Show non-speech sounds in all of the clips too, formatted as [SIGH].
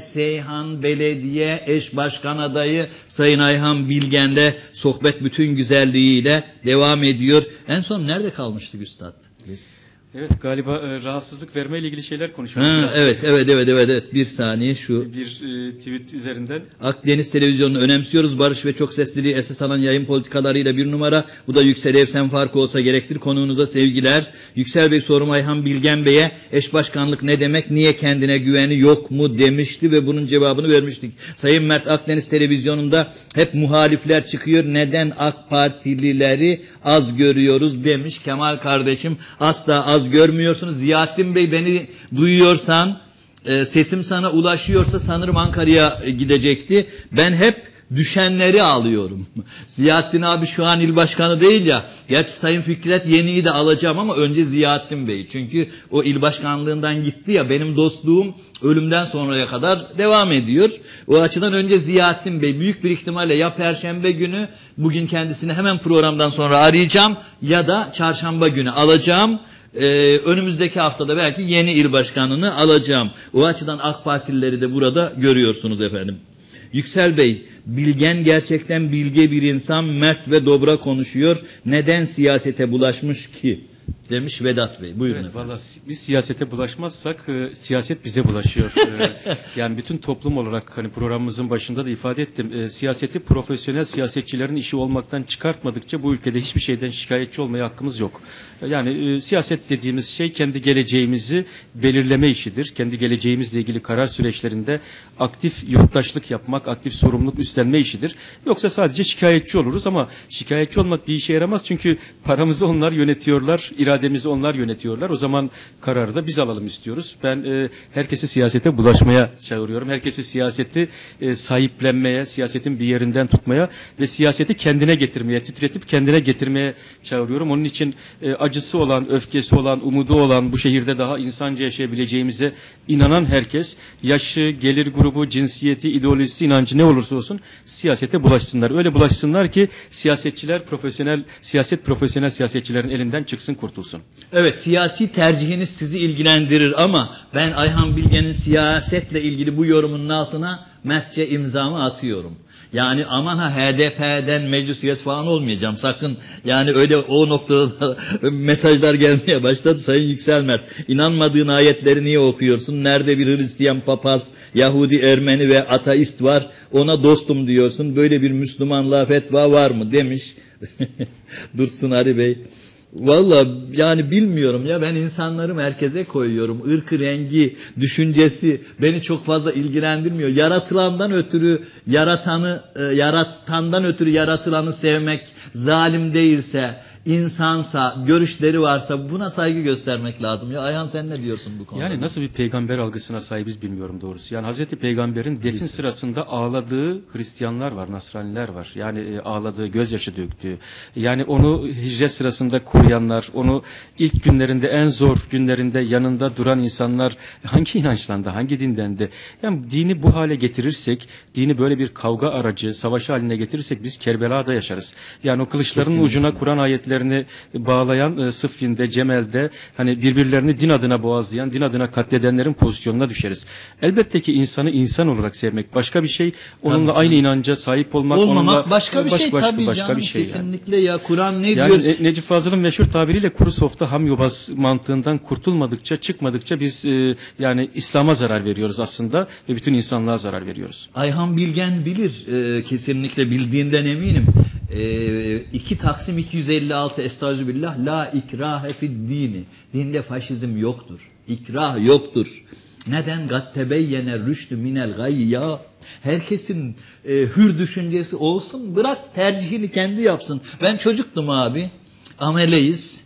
Seyhan Belediye Eş Başkan Adayı Sayın Ayhan Bilgen'de sohbet bütün güzelliğiyle devam ediyor. En son nerede kalmıştık Üstad? Biz? Evet galiba e, rahatsızlık verme ile ilgili şeyler konuşuyoruz. Ha, evet, evet, evet, evet, evet. Bir saniye şu. Bir e, tweet üzerinden. Akdeniz Televizyonu'nu önemsiyoruz. Barış ve çok sesliliği esas alan yayın politikalarıyla bir numara. Bu da Yüksel Evsen farkı olsa gerektir. Konuğunuza sevgiler. Yüksel Bey sorum Ayhan Bilgen Bey'e eş başkanlık ne demek, niye kendine güveni yok mu demişti ve bunun cevabını vermiştik. Sayın Mert Akdeniz Televizyonu'nda hep muhalifler çıkıyor. Neden AK Partilileri az görüyoruz demiş Kemal kardeşim. Asla az görmüyorsunuz. Ziyaettin Bey beni duyuyorsan e, sesim sana ulaşıyorsa sanırım Ankara'ya e, gidecekti. Ben hep düşenleri alıyorum. [LAUGHS] Ziyaettin abi şu an il başkanı değil ya. Gerçi Sayın Fikret Yeni'yi de alacağım ama önce Ziyaettin Bey. Çünkü o il başkanlığından gitti ya benim dostluğum ölümden sonraya kadar devam ediyor. O açıdan önce Ziyaettin Bey büyük bir ihtimalle ya Perşembe günü bugün kendisini hemen programdan sonra arayacağım ya da Çarşamba günü alacağım. Ee, önümüzdeki haftada belki yeni il başkanını alacağım. O açıdan AK Partilileri de burada görüyorsunuz efendim. Yüksel Bey, bilgen gerçekten bilge bir insan, mert ve dobra konuşuyor. Neden siyasete bulaşmış ki? Demiş Vedat Bey. Buyurun Evet, valla biz siyasete bulaşmazsak e, siyaset bize bulaşıyor. E, [LAUGHS] yani bütün toplum olarak hani programımızın başında da ifade ettim. E, siyaseti profesyonel siyasetçilerin işi olmaktan çıkartmadıkça bu ülkede hiçbir şeyden şikayetçi olmaya hakkımız yok. E, Yani e, siyaset dediğimiz şey kendi geleceğimizi belirleme işidir. Kendi geleceğimizle ilgili karar süreçlerinde aktif yurttaşlık yapmak, aktif sorumluluk üstlenme işidir. Yoksa sadece şikayetçi oluruz ama şikayetçi olmak bir işe yaramaz çünkü paramızı onlar yönetiyorlar, irademizi onlar yönetiyorlar. O zaman kararı da biz alalım istiyoruz. Ben e, herkesi siyasete bulaşmaya çağırıyorum. Herkesi siyaseti e, sahiplenmeye, siyasetin bir yerinden tutmaya ve siyaseti kendine getirmeye, titretip kendine getirmeye çağırıyorum. Onun için e, acısı olan, öfkesi olan, umudu olan bu şehirde daha insanca yaşayabileceğimize inanan herkes yaşı, gelir grubu, cinsiyeti, ideolojisi, inancı ne olursa olsun siyasete bulaşsınlar. Öyle bulaşsınlar ki siyasetçiler profesyonel, siyaset profesyonel siyasetçilerin elinden çıksın kurtulsun. Evet siyasi tercihiniz sizi ilgilendirir ama ben Ayhan Bilge'nin siyasetle ilgili bu yorumunun altına mertçe imzamı atıyorum. Yani aman ha HDP'den meclis üyesi falan olmayacağım sakın. Yani öyle o noktada da [LAUGHS] mesajlar gelmeye başladı Sayın Yüksel Mert. İnanmadığın ayetleri niye okuyorsun? Nerede bir Hristiyan papaz, Yahudi, Ermeni ve ateist var? Ona dostum diyorsun. Böyle bir Müslümanlığa fetva var mı? Demiş. [LAUGHS] Dursun Ali Bey. Valla yani bilmiyorum ya ben insanları merkeze koyuyorum. Irkı, rengi, düşüncesi beni çok fazla ilgilendirmiyor. Yaratılandan ötürü yaratanı, e, yaratandan ötürü yaratılanı sevmek zalim değilse, insansa, görüşleri varsa buna saygı göstermek lazım. Ya Ayhan sen ne diyorsun bu konuda? Yani nasıl bir peygamber algısına sahibiz bilmiyorum doğrusu. Yani Hazreti Peygamber'in defin sırasında ağladığı Hristiyanlar var, Nasraniler var. Yani e, ağladığı, gözyaşı döktüğü. Yani onu hicret sırasında koruyanlar, onu ilk günlerinde, en zor günlerinde yanında duran insanlar hangi inançtan da, hangi dinden de. Yani dini bu hale getirirsek, dini böyle bir kavga aracı, savaş haline getirirsek biz Kerbela'da yaşarız. Yani o kılıçların ucuna Kur'an ayetlerini bağlayan e, Sıffin'de, Cemel'de hani birbirlerini din adına boğazlayan, din adına katledenlerin pozisyonuna düşeriz. Elbette ki insanı insan olarak sevmek başka bir şey. Onunla aynı inanca sahip olmak, Olmamak onunla başka bir baş- şey başka, tabii başka canım bir şey yani. kesinlikle ya Kur'an ne Yani diyor? e, Necip Fazıl'ın meşhur tabiriyle kuru softa ham yobaz mantığından kurtulmadıkça, çıkmadıkça biz e, yani İslam'a zarar veriyoruz aslında ve bütün insanlığa zarar veriyoruz. Ayhan Bilgen bilir e, kesinlikle bildiğinden eminim. E, 2 Taksim 256 Estağfirullah la ikrahe fid dini. Dinde faşizm yoktur. İkrah yoktur. Neden gattebeyyene rüştü minel gayy ya? Herkesin e, hür düşüncesi olsun. Bırak tercihini kendi yapsın. Ben çocuktum abi. Ameleyiz.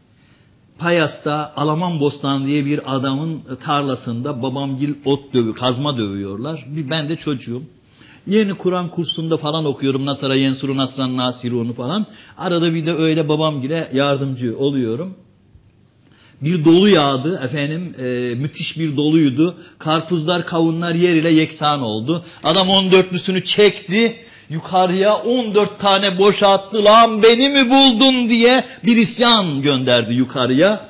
Payas'ta Alaman Bostan diye bir adamın tarlasında babamgil ot dövü, kazma dövüyorlar. Ben de çocuğum. Yeni Kur'an kursunda falan okuyorum. Nasara Yensuru Nasran Nasirun'u falan. Arada bir de öyle babamgile yardımcı oluyorum. Bir dolu yağdı efendim e, müthiş bir doluydu. Karpuzlar kavunlar yer ile yeksan oldu. Adam 14'lüsünü çekti yukarıya 14 tane boşalttı lan beni mi buldun diye bir isyan gönderdi yukarıya.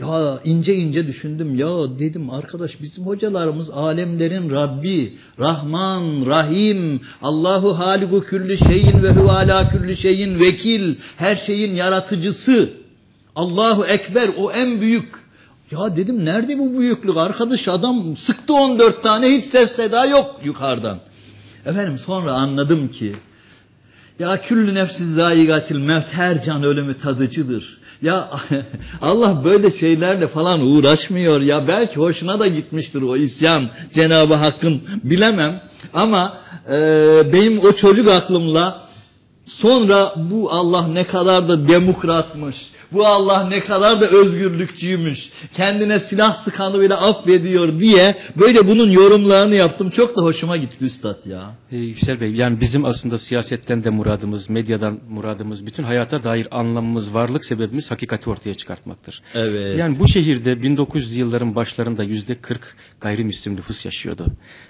Ya ince ince düşündüm ya dedim arkadaş bizim hocalarımız alemlerin Rabbi, Rahman, Rahim, Allahu haliku külli şeyin ve huve ala külli şeyin vekil, her şeyin yaratıcısı. Allahu Ekber o en büyük. Ya dedim nerede bu büyüklük arkadaş adam sıktı 14 tane hiç ses seda yok yukarıdan. Efendim sonra anladım ki ya küllü nefsiz zayigatil mevt her can ölümü tadıcıdır. Ya [LAUGHS] Allah böyle şeylerle falan uğraşmıyor ya. Belki hoşuna da gitmiştir o isyan Cenab-ı Hakk'ın. Bilemem. Ama e, benim o çocuk aklımla sonra bu Allah ne kadar da demokratmış bu Allah ne kadar da özgürlükçüymüş. Kendine silah sıkanı bile affediyor diye böyle bunun yorumlarını yaptım. Çok da hoşuma gitti üstad ya. Ee, Yüksel Bey yani bizim aslında siyasetten de muradımız, medyadan muradımız, bütün hayata dair anlamımız, varlık sebebimiz hakikati ortaya çıkartmaktır. Evet. Yani bu şehirde 1900'lü yılların başlarında yüzde 40 gayrimüslim nüfus yaşıyordu.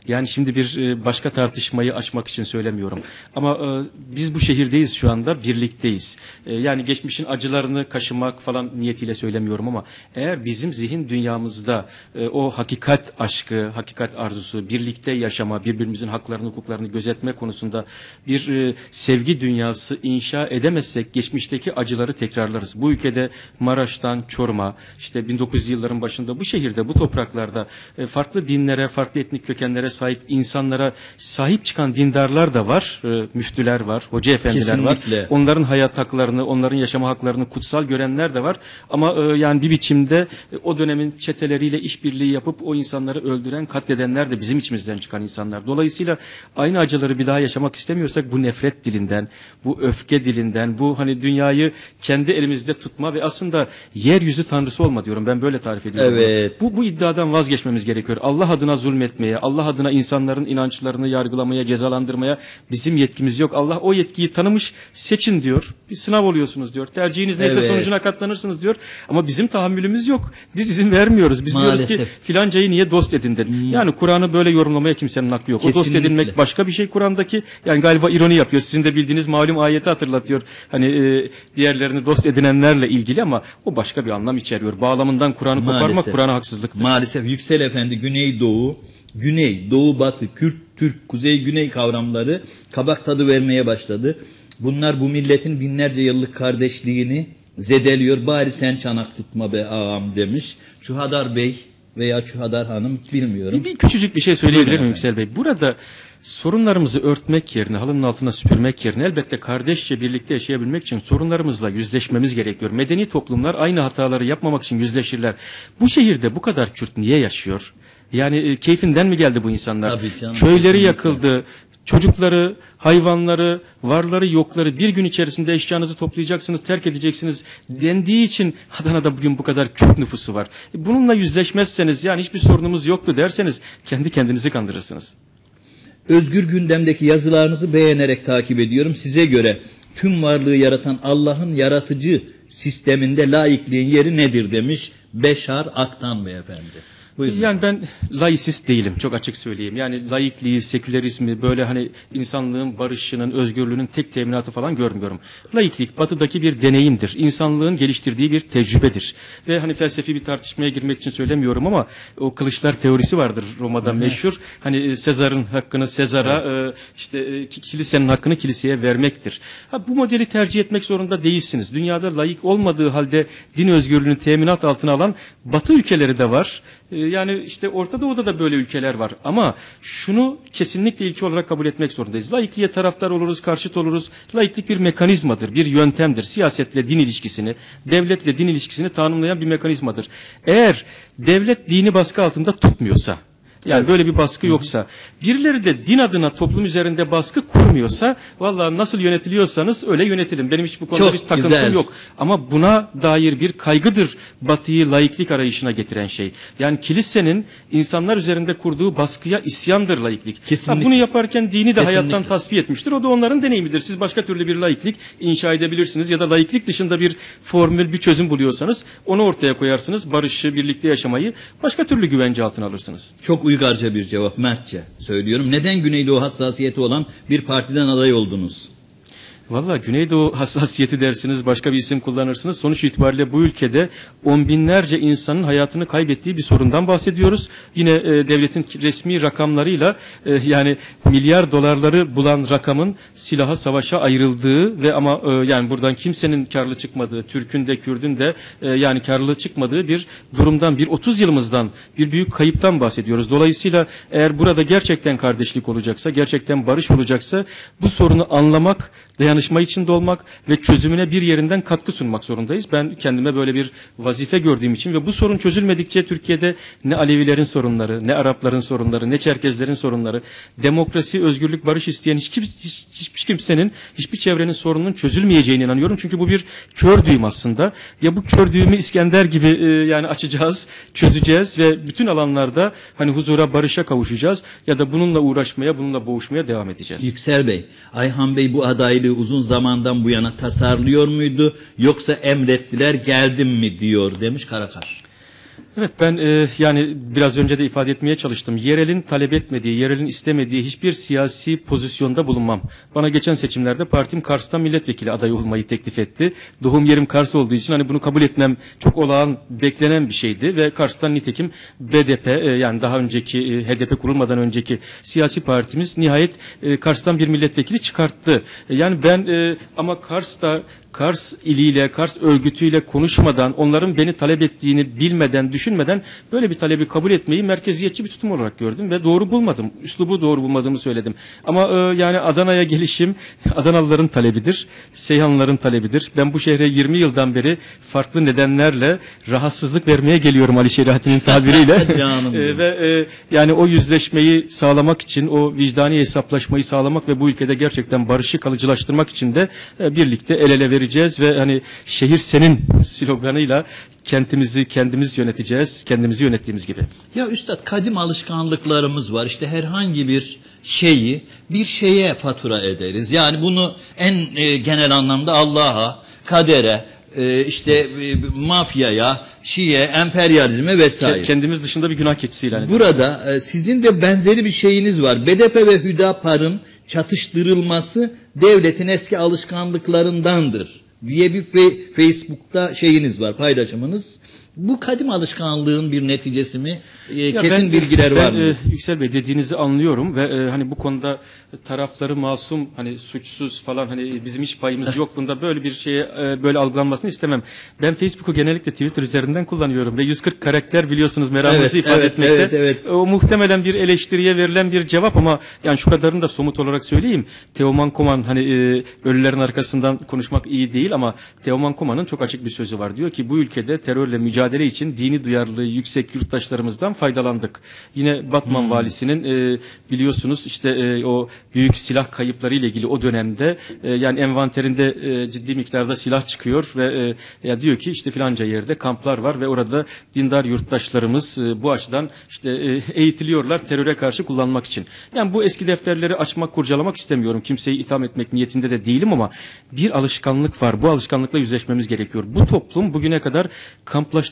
Yani şimdi bir e, başka tartışmayı açmak için söylemiyorum. Ama e, biz bu şehirdeyiz şu anda, birlikteyiz. E, Yani geçmişin acılarını kaşımak falan niyetiyle söylemiyorum ama eğer bizim zihin dünyamızda o hakikat aşkı, hakikat arzusu, birlikte yaşama, birbirimizin haklarını, hukuklarını gözetme konusunda bir sevgi dünyası inşa edemezsek geçmişteki acıları tekrarlarız. Bu ülkede Maraş'tan Çorum'a, işte 1900 yılların başında bu şehirde, bu topraklarda e, farklı dinlere, farklı etnik kökenlere sahip insanlara sahip çıkan dindarlar da var, e, müftüler var, hoca efendiler Kesinlikle. var. Onların hayat haklarını, onların yaşama haklarını kutsal görenler de var. Ama e, yani bir biçimde e, o dönemin çeteleriyle işbirliği yapıp o insanları öldüren, katledenler de bizim içimizden çıkan insanlar. Dolayısıyla aynı acıları bir daha yaşamak istemiyorsak bu nefret dilinden, bu öfke dilinden, bu hani dünyayı kendi elimizde tutma ve aslında yeryüzü tanrısı olma diyorum. Ben böyle tarif ediyorum. Evet. Bu, bu iddiadan vazgeçmemiz gerekiyor. Allah adına zulmetmeye, Allah adına insanların inançlarını yargılamaya, cezalandırmaya bizim yetkimiz yok. Allah o yetkiyi tanımış, seçin diyor. Bir sınav oluyorsunuz diyor. Tercihiniz neyse Evet. sonucuna katlanırsınız diyor. Ama bizim tahammülümüz yok. Biz izin vermiyoruz. Biz diyoruz ki Maalesef. filancayı niye dost edindin? Yani Kur'an'ı böyle yorumlamaya kimsenin hakkı yok. O dost Kesinlikle. edinmek başka bir şey Kur'an'daki. Yani galiba ironi yapıyor. Sizin de bildiğiniz malum ayeti hatırlatıyor. Hani e, diğerlerini dost edinenlerle ilgili ama o başka bir anlam içeriyor. Bağlamından Kur'an'ı koparmak Maalesef. Kur'an'a haksızlıktır. Maalesef Yüksel Efendi Güneydoğu, Güney, Doğu, Batı, Kürt, Türk, Kuzey, Güney kavramları kabak tadı vermeye başladı. Bunlar bu milletin binlerce yıllık kardeşliğini zedeliyor. Bari sen çanak tutma be ağam demiş. Çuhadar Bey veya Çuhadar Hanım bilmiyorum. Bir, küçücük bir şey söyleyebilir miyim Yüksel Bey? Burada sorunlarımızı örtmek yerine, halının altına süpürmek yerine elbette kardeşçe birlikte yaşayabilmek için sorunlarımızla yüzleşmemiz gerekiyor. Medeni toplumlar aynı hataları yapmamak için yüzleşirler. Bu şehirde bu kadar Kürt niye yaşıyor? Yani e, keyfinden mi geldi bu insanlar? Tabii canım, Köyleri kesinlikle. yakıldı. Çocukları, hayvanları, varları, yokları bir gün içerisinde eşyanızı toplayacaksınız, terk edeceksiniz dendiği için Adana'da bugün bu kadar Kürt nüfusu var. E, Bununla yüzleşmezseniz yani hiçbir sorunumuz yoktu derseniz kendi kendinizi kandırırsınız. Özgür gündemdeki yazılarınızı beğenerek takip ediyorum. Size göre tüm varlığı yaratan Allah'ın yaratıcı sisteminde laikliğin yeri nedir demiş Beşar Aktan beyefendi. Buyurun. Yani ben laisist değilim çok açık söyleyeyim. Yani laikliği, sekülerizmi böyle hani insanlığın barışının, özgürlüğünün tek teminatı falan görmüyorum. Laiklik batıdaki bir deneyimdir. İnsanlığın geliştirdiği bir tecrübedir. Ve hani felsefi bir tartışmaya girmek için söylemiyorum ama o kılıçlar teorisi vardır Roma'da meşhur. Hani e, Sezar'ın hakkını Sezar'a e, işte e, ki- kilisenin hakkını kiliseye vermektir. Ha, bu modeli tercih etmek zorunda değilsiniz. Dünyada layık olmadığı halde din özgürlüğünü teminat altına alan batı ülkeleri de var. E, Yani işte Orta Doğu'da da böyle ülkeler var. Ama şunu kesinlikle ilki olarak kabul etmek zorundayız. Laikliğe taraftar oluruz, karşıt oluruz. Laiklik bir mekanizmadır, bir yöntemdir. Siyasetle din ilişkisini, devletle din ilişkisini tanımlayan bir mekanizmadır. Eğer devlet dini baskı altında tutmuyorsa, yani böyle bir baskı yoksa, birileri de din adına toplum üzerinde baskı kurmuyorsa, vallahi nasıl yönetiliyorsanız öyle yönetilin. Benim hiç bu konuda Çok hiç takıntım güzel. yok. Ama buna dair bir kaygıdır Batı'yı laiklik arayışına getiren şey. Yani kilisenin insanlar üzerinde kurduğu baskıya isyandır laiklik. Kesinlikle. Ha, bunu yaparken dini de Kesinlikle. hayattan tasfiye etmiştir. O da onların deneyimidir. Siz başka türlü bir laiklik inşa edebilirsiniz ya da laiklik dışında bir formül, bir çözüm buluyorsanız onu ortaya koyarsınız. Barışı, birlikte yaşamayı başka türlü güvence altına alırsınız. Çok uygarca bir cevap mertçe söylüyorum. Neden Güneydoğu hassasiyeti olan bir partiden aday oldunuz? Valla Güneydoğu [LAUGHS] hassasiyeti dersiniz, başka bir isim kullanırsınız. Sonuç itibariyle bu ülkede on binlerce insanın hayatını kaybettiği bir sorundan bahsediyoruz. Yine e, devletin resmi rakamlarıyla e, yani milyar dolarları bulan rakamın silaha savaşa ayrıldığı ve ama e, yani buradan kimsenin karlı çıkmadığı, Türk'ün de Kürd'ün de e, yani karlı çıkmadığı bir durumdan, bir 30 yılımızdan, bir büyük kayıptan bahsediyoruz. Dolayısıyla eğer burada gerçekten kardeşlik olacaksa, gerçekten barış olacaksa bu sorunu anlamak, dayanışma içinde olmak ve çözümüne bir yerinden katkı sunmak zorundayız. Ben kendime böyle bir vazife gördüğüm için ve bu sorun çözülmedikçe Türkiye'de ne Alevilerin sorunları, ne Arapların sorunları, ne Çerkezlerin sorunları, demokrasi, özgürlük, barış isteyen hiç, hiç, hiçbir kimsenin, hiçbir çevrenin sorununun çözülmeyeceğine inanıyorum. Çünkü bu bir kör düğüm aslında. Ya bu kör düğümü İskender gibi e, yani açacağız, çözeceğiz ve bütün alanlarda hani huzura, barışa kavuşacağız ya da bununla uğraşmaya, bununla boğuşmaya devam edeceğiz. Yüksel Bey, Ayhan Bey bu adaylığı uzun zamandan bu yana tasarlıyor muydu yoksa emrettiler geldim mi diyor demiş Karakaş. Evet ben e, yani biraz önce de ifade etmeye çalıştım. Yerelin talep etmediği, yerelin istemediği hiçbir siyasi pozisyonda bulunmam. Bana geçen seçimlerde partim Kars'ta milletvekili adayı olmayı teklif etti. Doğum yerim Kars olduğu için hani bunu kabul etmem çok olağan, beklenen bir şeydi ve Kars'tan nitekim BDP e, yani daha önceki e, HDP kurulmadan önceki siyasi partimiz nihayet e, Kars'tan bir milletvekili çıkarttı. E, yani ben e, ama Kars'ta Kars iliyle, Kars örgütüyle konuşmadan, onların beni talep ettiğini bilmeden, düşünmeden böyle bir talebi kabul etmeyi merkeziyetçi bir tutum olarak gördüm ve doğru bulmadım. Üslubu doğru bulmadığımı söyledim. Ama e, yani Adana'ya gelişim [LAUGHS] Adanalıların talebidir, Seyhanlıların talebidir. Ben bu şehre 20 yıldan beri farklı nedenlerle rahatsızlık vermeye geliyorum Ali Şeriat'ın [LAUGHS] tabiriyle. Canım e, ve e, yani o yüzleşmeyi sağlamak için, o vicdani hesaplaşmayı sağlamak ve bu ülkede gerçekten barışı kalıcılaştırmak için de e, birlikte el ele vereceğiz ve hani şehir senin [LAUGHS] sloganıyla kentimizi kendimiz yöneteceğiz, kendimizi yönettiğimiz gibi. Ya üstad kadim alışkanlıklarımız var. İşte herhangi bir şeyi bir şeye fatura ederiz. Yani bunu en e, genel anlamda Allah'a, kadere, e, işte e, mafyaya, Şiye, emperyalizme vesaire. Kendimiz dışında bir günah keçisi ilan ediyoruz. Burada e, sizin de benzeri bir şeyiniz var. BDP ve Hüdapar'ın çatıştırılması devletin eski alışkanlıklarındandır diye bir Facebook'ta şeyiniz var, paylaşımınız. Bu kadim alışkanlığın bir neticesi mi? E, Ya kesin ben- bilgiler ben, var mı? e, Yüksel Bey dediğinizi anlıyorum ve e, hani bu konuda tarafları masum hani suçsuz falan hani bizim hiç payımız yok bunda böyle bir şeye e, böyle algılanmasını istemem. Ben Facebook'u genellikle Twitter üzerinden kullanıyorum ve 140 karakter biliyorsunuz meramınızı Evet, ifade evet, etmekte. evet, evet. O muhtemelen bir eleştiriye verilen bir cevap ama yani şu kadarını da somut olarak söyleyeyim. Teoman Koman hani e, ölülerin arkasından konuşmak iyi değil ama Teoman Koman'ın çok açık bir sözü var. Diyor ki bu ülkede terörle mücadele için dini duyarlılığı yüksek yurttaşlarımızdan faydalandık. Yine Batman valisinin e, biliyorsunuz işte e, o büyük silah kayıpları ile ilgili o dönemde e, yani envanterinde e, ciddi miktarda silah çıkıyor ve e, ya diyor ki işte filanca yerde kamplar var ve orada dindar yurttaşlarımız e, bu açıdan işte e, eğitiliyorlar teröre karşı kullanmak için. Yani bu eski defterleri açmak, kurcalamak istemiyorum. Kimseyi itham etmek niyetinde de değilim ama bir alışkanlık var. Bu alışkanlıkla yüzleşmemiz gerekiyor. Bu toplum bugüne kadar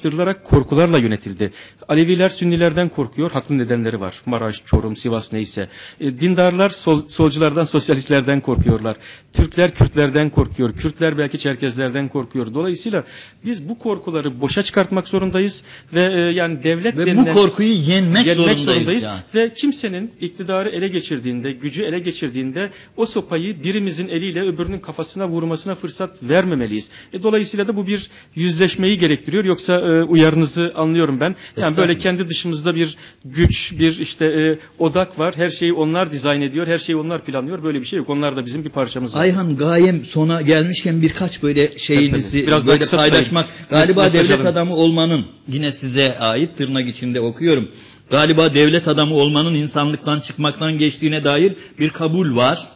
kamplaştırılarak korkularla yönetildi. Aleviler Sünnilerden korkuyor. Haklı nedenleri var. Maraş, Çorum, Sivas neyse. E, dindarlar sol, solculardan, sosyalistlerden korkuyorlar. Türkler Kürtlerden korkuyor. Kürtler belki Çerkezlerden korkuyor. Dolayısıyla biz bu korkuları boşa çıkartmak zorundayız ve e, yani devlet Ve bu denilen- korkuyu yenmek, yenmek zorundayız. yani. ve kimsenin iktidarı ele geçirdiğinde, gücü ele geçirdiğinde o sopayı birimizin eliyle öbürünün kafasına vurmasına fırsat vermemeliyiz. E, dolayısıyla da bu bir yüzleşmeyi gerektiriyor. Yoksa e, uyarınızı anlıyorum ben. Yani böyle kendi dışımızda bir güç, bir işte e, odak var. Her şeyi onlar dizayn ediyor, her şeyi onlar planlıyor. Böyle bir şey yok. Onlar da bizim bir parçamız. Ayhan gayem sona gelmişken birkaç böyle şeyinizi Tabii. Biraz böyle paylaşmak. Galiba Mesaj devlet adamı olmanın yine size ait tırnak içinde okuyorum. Galiba devlet adamı olmanın insanlıktan çıkmaktan geçtiğine dair bir kabul var.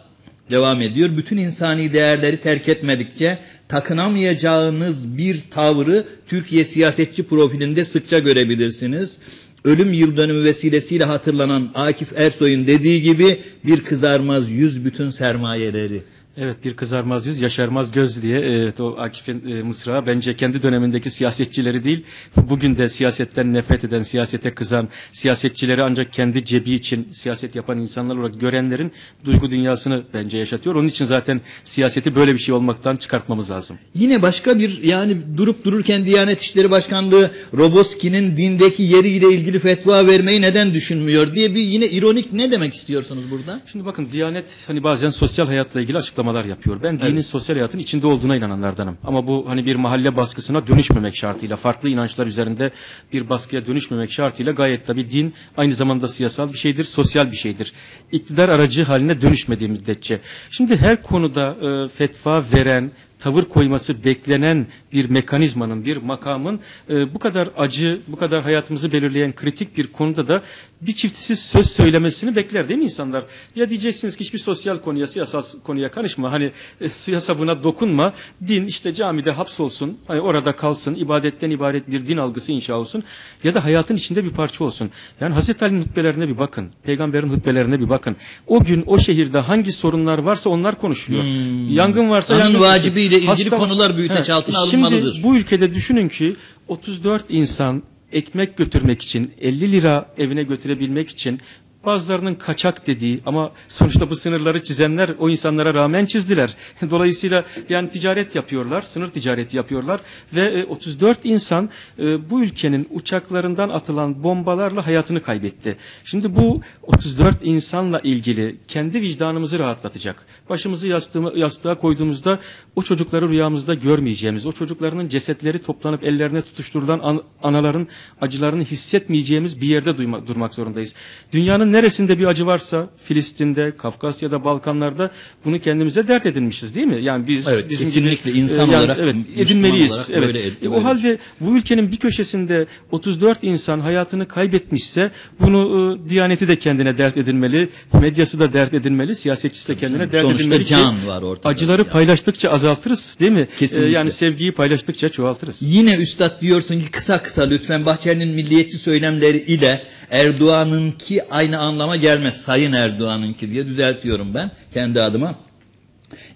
Devam ediyor. Bütün insani değerleri terk etmedikçe takınamayacağınız bir tavrı Türkiye siyasetçi profilinde sıkça görebilirsiniz. Ölüm yıl dönümü vesilesiyle hatırlanan Akif Ersoy'un dediği gibi bir kızarmaz yüz bütün sermayeleri Evet bir kızarmaz yüz yaşarmaz göz diye evet o Akif'in e, mısrağı bence kendi dönemindeki siyasetçileri değil bugün de siyasetten nefret eden siyasete kızan siyasetçileri ancak kendi cebi için siyaset yapan insanlar olarak görenlerin duygu dünyasını bence yaşatıyor. Onun için zaten siyaseti böyle bir şey olmaktan çıkartmamız lazım. Yine başka bir yani durup dururken Diyanet İşleri Başkanlığı Roboski'nin dindeki yeriyle ilgili fetva vermeyi neden düşünmüyor diye bir yine ironik ne demek istiyorsunuz burada? Şimdi bakın Diyanet hani bazen sosyal hayatla ilgili açıklamalar yapıyor. Ben dinin sosyal hayatın içinde olduğuna inananlardanım. Ama bu hani bir mahalle baskısına dönüşmemek şartıyla, farklı inançlar üzerinde bir baskıya dönüşmemek şartıyla gayet tabii din aynı zamanda siyasal bir şeydir, sosyal bir şeydir. İktidar aracı haline dönüşmediği müddetçe. Şimdi her konuda e, fetva veren, tavır koyması beklenen bir mekanizmanın, bir makamın e, bu kadar acı, bu kadar hayatımızı belirleyen kritik bir konuda da bir çiftsiz söz söylemesini bekler değil mi insanlar? Ya diyeceksiniz ki hiçbir sosyal konuya, siyasal konuya karışma. Hani e, siyasa buna dokunma. Din işte camide hapsolsun. Hani orada kalsın. ibadetten ibaret bir din algısı inşa olsun. Ya da hayatın içinde bir parça olsun. Yani Hazreti Ali'nin hutbelerine bir bakın. Peygamberin hutbelerine bir bakın. O gün o şehirde hangi sorunlar varsa onlar konuşuluyor. Yangın varsa yangın vacibiyle ilgili Hasta- konular büyüteç altına Şimdi alınmalıdır. bu ülkede düşünün ki 34 insan ekmek götürmek için 50 lira evine götürebilmek için bazılarının kaçak dediği ama sonuçta bu sınırları çizenler o insanlara rağmen çizdiler. [LAUGHS] Dolayısıyla yani ticaret yapıyorlar, sınır ticareti yapıyorlar ve e, 34 insan e, bu ülkenin uçaklarından atılan bombalarla hayatını kaybetti. Şimdi bu 34 insanla ilgili kendi vicdanımızı rahatlatacak. Başımızı yastığa koyduğumuzda o çocukları rüyamızda görmeyeceğimiz, o çocuklarının cesetleri toplanıp ellerine tutuşturulan an- anaların acılarını hissetmeyeceğimiz bir yerde durmak zorundayız. Dünyanın neresinde bir acı varsa Filistin'de, Kafkasya'da, Balkanlarda bunu kendimize dert edinmişiz değil mi? Yani biz Evet, bizim kesinlikle gibi, insan e, olarak, evet edinmeliyiz. olarak evet. böyle E, o halde bu ülkenin bir köşesinde 34 insan hayatını kaybetmişse bunu e, Diyaneti de kendine dert edinmeli, medyası da dert edinmeli, siyasetçisi de kendine dert Sonuçta edinmeli ki can var ortada. acıları Yani. paylaştıkça azaltırız değil mi? Kesinlikle. E, yani sevgiyi paylaştıkça çoğaltırız. Yine üstad diyorsun ki kısa kısa lütfen Bahçeli'nin milliyetçi söylemleri ile Erdoğan'ınki aynı anlama gelmez. Sayın Erdoğan'ınki diye düzeltiyorum ben kendi adıma.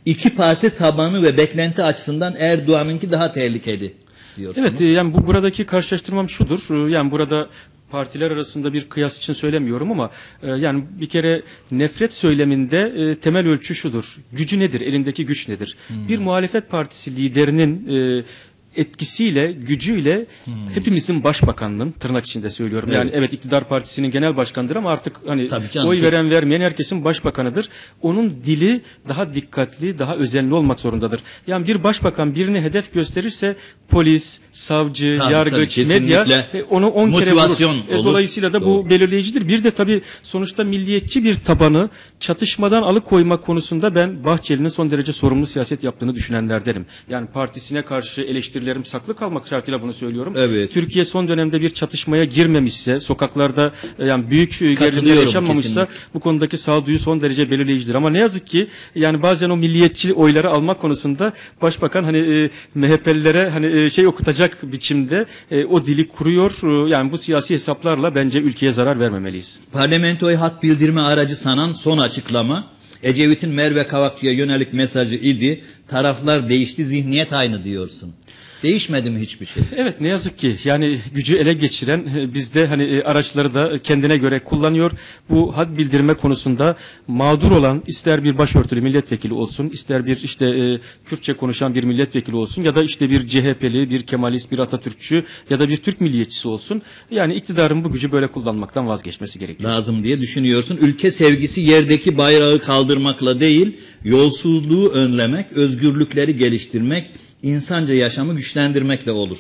İki parti tabanı ve beklenti açısından Erdoğan'ınki daha tehlikeli diyorsun. Evet e, yani bu buradaki karşılaştırmam şudur. E, Yani burada partiler arasında bir kıyas için söylemiyorum ama e, yani bir kere nefret söyleminde e, temel ölçü şudur. Gücü nedir? Elindeki güç nedir? Bir muhalefet partisi liderinin e, etkisiyle, gücüyle hepimizin başbakanının tırnak içinde söylüyorum. Yani evet iktidar partisinin genel başkanıdır ama artık hani canım, oy veren vermeyen herkesin başbakanıdır. Onun dili daha dikkatli, daha özenli olmak zorundadır. Yani bir başbakan birini hedef gösterirse polis, savcı, Tabii, yargıç, tabii, medya e, onu 10 kere motivasyon vurur. E, olur. Dolayısıyla da Doğru. bu belirleyicidir. Bir de tabii sonuçta milliyetçi bir tabanı çatışmadan alıkoyma konusunda ben Bahçeli'nin son derece sorumlu siyaset yaptığını düşünenlerdenim. Yani partisine karşı eleştirilerim saklı kalmak şartıyla bunu söylüyorum. Evet. Türkiye son dönemde bir çatışmaya girmemişse, sokaklarda e, yani büyük e, gerilimler yaşanmamışsa kesinlikle. bu konudaki sağduyu son derece belirleyicidir. Ama ne yazık ki yani bazen o milliyetçi oyları almak konusunda başbakan hani e, MHP'lilere hani e, şey okutacak biçimde e, o dili kuruyor. E, yani bu siyasi hesaplarla bence ülkeye zarar vermemeliyiz. Parlamentoyu hak bildirme aracı sanan son açıklama Ecevit'in Merve Kavakçı'ya yönelik mesajı idi. Taraflar değişti, zihniyet aynı diyorsun. Değişmedi mi hiçbir şey? Evet ne yazık ki yani gücü ele geçiren e, bizde hani e, araçları da kendine göre kullanıyor. Bu had bildirme konusunda mağdur olan ister bir başörtülü milletvekili olsun, ister bir işte e, Kürtçe konuşan bir milletvekili olsun ya da işte bir CHP'li, bir Kemalist, bir Atatürkçü ya da bir Türk milliyetçisi olsun. Yani iktidarın bu gücü böyle kullanmaktan vazgeçmesi gerekiyor. Lazım diye düşünüyorsun. Ülke sevgisi yerdeki bayrağı kaldırmakla değil, yolsuzluğu önlemek, özgürlükleri geliştirmek, insanca yaşamı güçlendirmekle olur.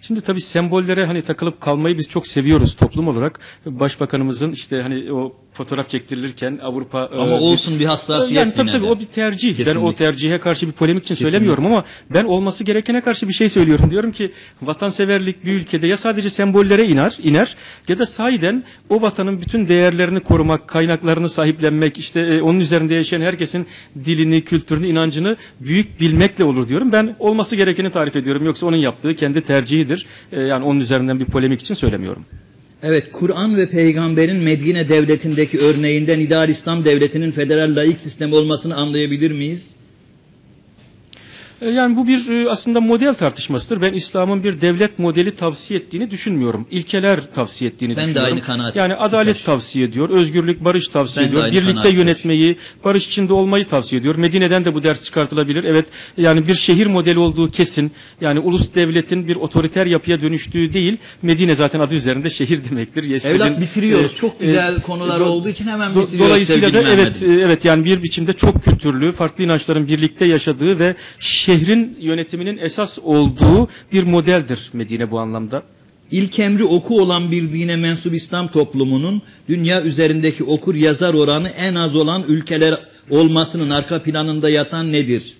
Şimdi tabii sembollere hani takılıp kalmayı biz çok seviyoruz toplum olarak. Başbakanımızın işte hani o fotoğraf çektirilirken Avrupa Ama e, olsun bir hassasiyet yani tabii tabii o bir tercih. Ben Kesinlikle. o tercihe karşı bir polemik için Kesinlikle. söylemiyorum ama ben olması gerekene karşı bir şey söylüyorum. Diyorum ki vatanseverlik bir ülkede ya sadece sembollere iner, iner ya da sahiden o vatanın bütün değerlerini korumak, kaynaklarını sahiplenmek, işte e, onun üzerinde yaşayan herkesin dilini, kültürünü, inancını büyük bilmekle olur diyorum. Ben olması gerekeni tarif ediyorum. Yoksa onun yaptığı kendi tercihidir. E, yani onun üzerinden bir polemik için söylemiyorum. Evet, Kur'an ve peygamberin Medine devletindeki örneğinden ideal İslam devletinin federal laik sistem olmasını anlayabilir miyiz? E, Yani bu bir e, aslında model tartışmasıdır. Ben İslam'ın bir devlet modeli tavsiye ettiğini düşünmüyorum. İlkeler tavsiye ettiğini Ben de düşünüyorum. aynı kanaat- Yani adalet Taş. tavsiye ediyor, özgürlük, barış tavsiye Ben de ediyor, birlikte yönetmeyi, barış içinde olmayı tavsiye ediyor. Medine'den de bu ders çıkartılabilir. Evet, yani bir şehir modeli olduğu kesin. Yani ulus devletin bir otoriter yapıya dönüştüğü değil. Medine zaten adı üzerinde şehir demektir. Yesrib'in, Evlat bitiriyoruz. e, Çok güzel e, konular do- olduğu için hemen Do- bitiriyoruz. Dolayısıyla da evet e, evet yani bir biçimde çok kültürlü, farklı inançların birlikte yaşadığı ve şehrin yönetiminin esas olduğu bir modeldir Medine bu anlamda. İlk emri oku olan bir dine mensup İslam toplumunun dünya üzerindeki okur yazar oranı en az olan ülkeler olmasının arka planında yatan nedir?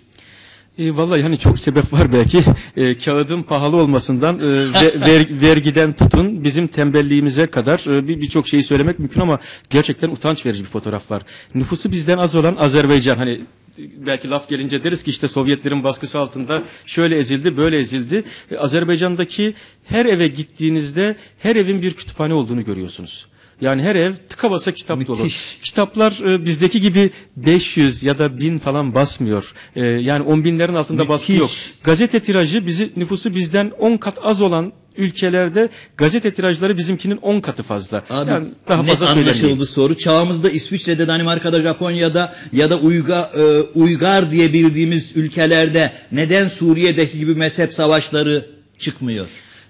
E, vallahi hani çok sebep var belki. E, kağıdın pahalı olmasından, e, [LAUGHS] ve- ver- vergiden tutun bizim tembelliğimize kadar e, bir- birçok şeyi söylemek mümkün ama gerçekten utanç verici bir fotoğraf var. Nüfusu bizden az olan Azerbaycan hani belki laf gelince deriz ki işte Sovyetlerin baskısı altında şöyle ezildi, böyle ezildi. E, Azerbaycan'daki her eve gittiğinizde her evin bir kütüphane olduğunu görüyorsunuz. Yani her ev tıka basa kitap dolu. Müthiş. Kitaplar e, bizdeki gibi 500 ya da 1000 falan basmıyor. E, yani 10 binlerin altında baskı Müthiş. yok. Gazete tirajı bizi nüfusu bizden 10 kat az olan ülkelerde gazete tirajları bizimkinin 10 katı fazla. Abi yani daha fazla anlaşıldı soru. Çağımızda İsviçre'de, Danimarka'da, Japonya'da ya da Uyga, e, Uygar diye bildiğimiz ülkelerde neden Suriye'deki gibi mezhep savaşları çıkmıyor?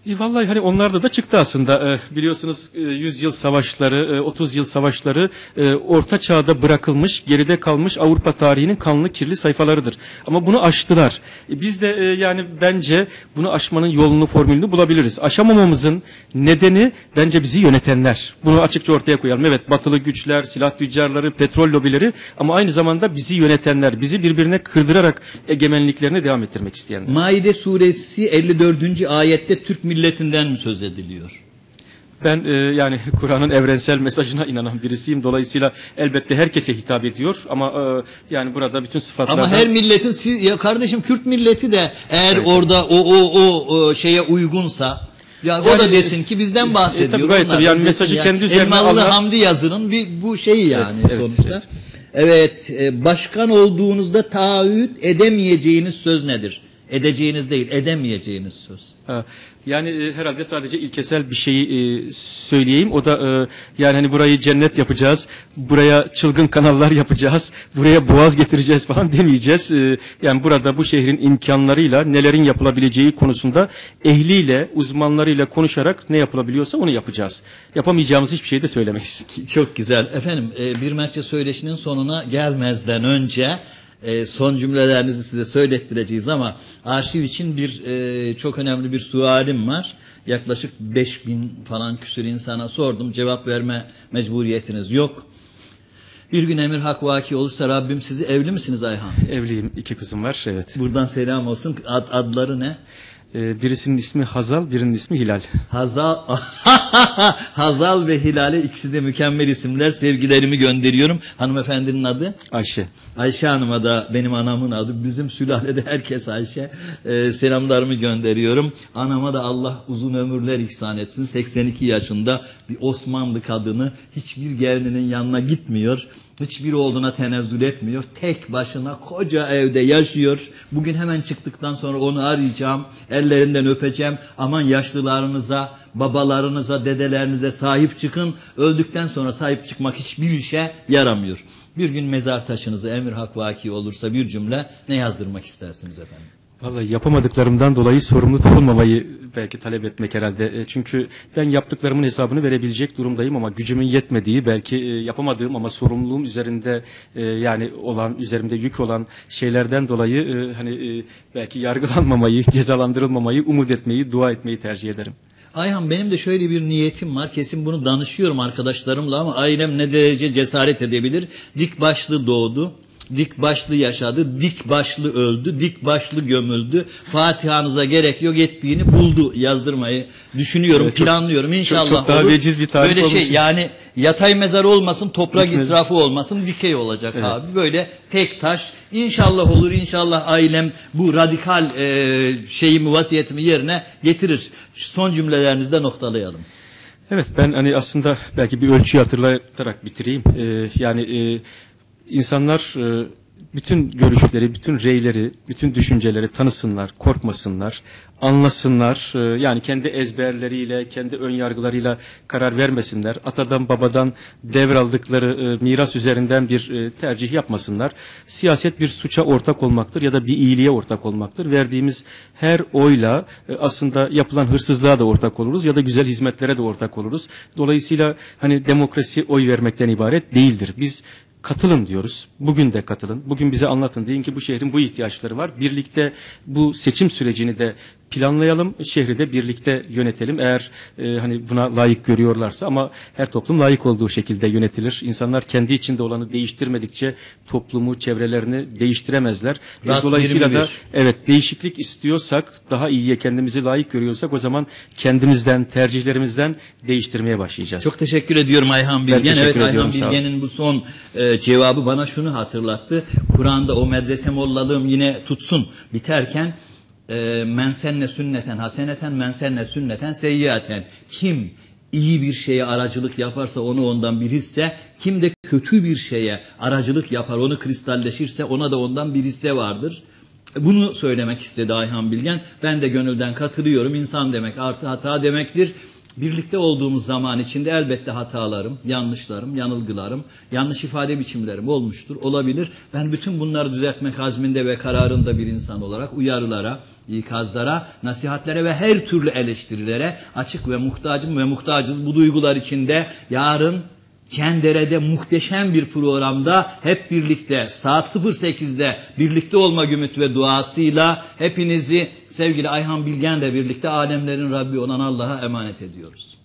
E, vallahi hani onlarda da çıktı aslında. E, biliyorsunuz e, 100 yıl savaşları, e, 30 yıl savaşları e, orta çağda bırakılmış, geride kalmış Avrupa tarihinin kanlı kirli sayfalarıdır. Ama bunu aştılar. E, biz de e, yani bence bunu aşmanın yolunu, formülünü bulabiliriz. Aşamamamızın nedeni bence bizi yönetenler. Bunu açıkça ortaya koyalım. Evet batılı güçler, silah tüccarları, petrol lobileri ama aynı zamanda bizi yönetenler, bizi birbirine kırdırarak egemenliklerini devam ettirmek isteyenler. Maide suresi 54. ayette Türk milletinden mi söz ediliyor? Ben e, yani [LAUGHS] Kur'an'ın evrensel mesajına inanan birisiyim. Dolayısıyla elbette herkese hitap ediyor ama e, yani burada bütün sıfatlardan... Ama her milletin siz ya kardeşim Kürt milleti de eğer orada o o o, o şeye uygunsa ya o Yani- da desin ki bizden bahsediyor. E, tabii gayet tabii. Yani mesajı kendi üzerine Elmalı alan- Hamdi yazının bir bu şeyi yani Evet, evet, sonuçta. Evet, e, başkan olduğunuzda taahhüt edemeyeceğiniz söz nedir? Edeceğiniz değil, edemeyeceğiniz söz. Ha, Yani e, herhalde sadece ilkesel bir şeyi e, söyleyeyim. O da e, yani hani burayı cennet yapacağız. Buraya çılgın kanallar yapacağız. Buraya boğaz getireceğiz falan [LAUGHS] demeyeceğiz. E, yani burada bu şehrin imkanlarıyla nelerin yapılabileceği konusunda ehliyle, uzmanlarıyla konuşarak ne yapılabiliyorsa onu yapacağız. Yapamayacağımız hiçbir şey de söylemeyiz. Çok güzel. Efendim e, bir mescid söyleşinin sonuna gelmezden önce e, son cümlelerinizi size söylettireceğiz ama arşiv için bir e, çok önemli bir sualim var. Yaklaşık 5000 falan küsür insana sordum. Cevap verme mecburiyetiniz yok. Bir gün emir hak vaki olursa Rabbim sizi evli misiniz Ayhan? Evliyim, iki kızım var. Evet. Buradan selam olsun. Ad, adları ne? E, birisinin ismi Hazal, birinin ismi Hilal. Hazal [LAUGHS] Hazal ve Hilale ikisi de mükemmel isimler. Sevgilerimi gönderiyorum. Hanımefendinin adı? Ayşe. Ayşe Hanım'a da benim anamın adı. Bizim sülalede herkes Ayşe. Ee, selamlarımı gönderiyorum. Anama da Allah uzun ömürler ihsan etsin. 82 yaşında bir Osmanlı kadını hiçbir gelininin yanına gitmiyor. Hiçbir oğluna tenezzül etmiyor. Tek başına koca evde yaşıyor. Bugün hemen çıktıktan sonra onu arayacağım. Ellerinden öpeceğim. Aman yaşlılarınıza, babalarınıza, dedelerinize sahip çıkın. Öldükten sonra sahip çıkmak hiçbir işe yaramıyor. Bir gün mezar taşınıza emir hak vaki olursa bir cümle ne yazdırmak istersiniz efendim? Vallahi yapamadıklarımdan dolayı sorumlu tutulmamayı belki talep etmek herhalde. E, Çünkü ben yaptıklarımın hesabını verebilecek durumdayım ama gücümün yetmediği belki e, yapamadığım ama sorumluluğum üzerinde e, yani olan üzerimde yük olan şeylerden dolayı hani belki yargılanmamayı, [LAUGHS] cezalandırılmamayı, umut etmeyi, dua etmeyi tercih ederim. Ayhan benim de şöyle bir niyetim var. Kesin bunu danışıyorum arkadaşlarımla ama ailem ne derece cesaret edebilir? Dik başlı doğdu. Dik başlı yaşadı, dik başlı öldü, dik başlı gömüldü. Fatihanıza gerek yok ettiğini buldu yazdırmayı düşünüyorum, Evet, çok- planlıyorum. İnşallah çok daha olur. veciz bir tarif Böyle şey olmuş. yani yatay mezar olmasın, toprak Gitmez. israfı olmasın, dikey olacak abi. Böyle tek taş. İnşallah olur, inşallah ailem bu radikal e, şeyimi, vasiyetimi yerine getirir. Son cümlelerinizde noktalayalım. Evet ben hani aslında belki bir ölçüyü hatırlatarak bitireyim. Ee, yani e, insanlar e, bütün görüşleri, bütün reyleri, bütün düşünceleri tanısınlar, korkmasınlar, anlasınlar. Ee, yani kendi ezberleriyle, kendi ön yargılarıyla karar vermesinler. Atadan babadan devraldıkları e, miras üzerinden bir e, tercih yapmasınlar. Siyaset bir suça ortak olmaktır ya da bir iyiliğe ortak olmaktır. Verdiğimiz her oyla e, aslında yapılan hırsızlığa da ortak oluruz ya da güzel hizmetlere de ortak oluruz. Dolayısıyla hani demokrasi oy vermekten ibaret değildir. Biz katılın diyoruz. Bugün de katılın. Bugün bize anlatın. Deyin ki bu şehrin bu ihtiyaçları var. Birlikte bu seçim sürecini de planlayalım. Şehri de birlikte yönetelim. Eğer e, hani buna layık görüyorlarsa ama her toplum layık olduğu şekilde yönetilir. İnsanlar kendi içinde olanı değiştirmedikçe toplumu, çevrelerini değiştiremezler. Rahat dolayısıyla 21. da evet değişiklik istiyorsak, daha iyiye kendimizi layık görüyorsak o zaman kendimizden, tercihlerimizden değiştirmeye başlayacağız. Çok teşekkür ediyorum Ayhan Bilgen. evet Ayhan. Bilgen'in bu son e, cevabı bana şunu hatırlattı. Kur'an'da o medrese mollalığım yine tutsun biterken e, men senne sünneten haseneten men senne sünneten seyyiaten. Kim iyi bir şeye aracılık yaparsa onu ondan bir hisse, kim de kötü bir şeye aracılık yapar onu kristalleşirse ona da ondan bir hisse vardır. Bunu söylemek istedi Ayhan Bilgen. Ben de gönülden katılıyorum. İnsan demek artı hata demektir. Birlikte olduğumuz zaman içinde elbette hatalarım, yanlışlarım, yanılgılarım, yanlış ifade biçimlerim olmuştur, olabilir. Ben bütün bunları düzeltmek azminde ve kararında bir insan olarak uyarılara, ikazlara, nasihatlere ve her türlü eleştirilere açık ve muhtacım ve muhtacız bu duygular içinde yarın Cendere'de muhteşem bir programda hep birlikte saat 08'de birlikte olma gümüt ve duasıyla hepinizi sevgili Ayhan Bilgen'le birlikte alemlerin Rabbi olan Allah'a emanet ediyoruz.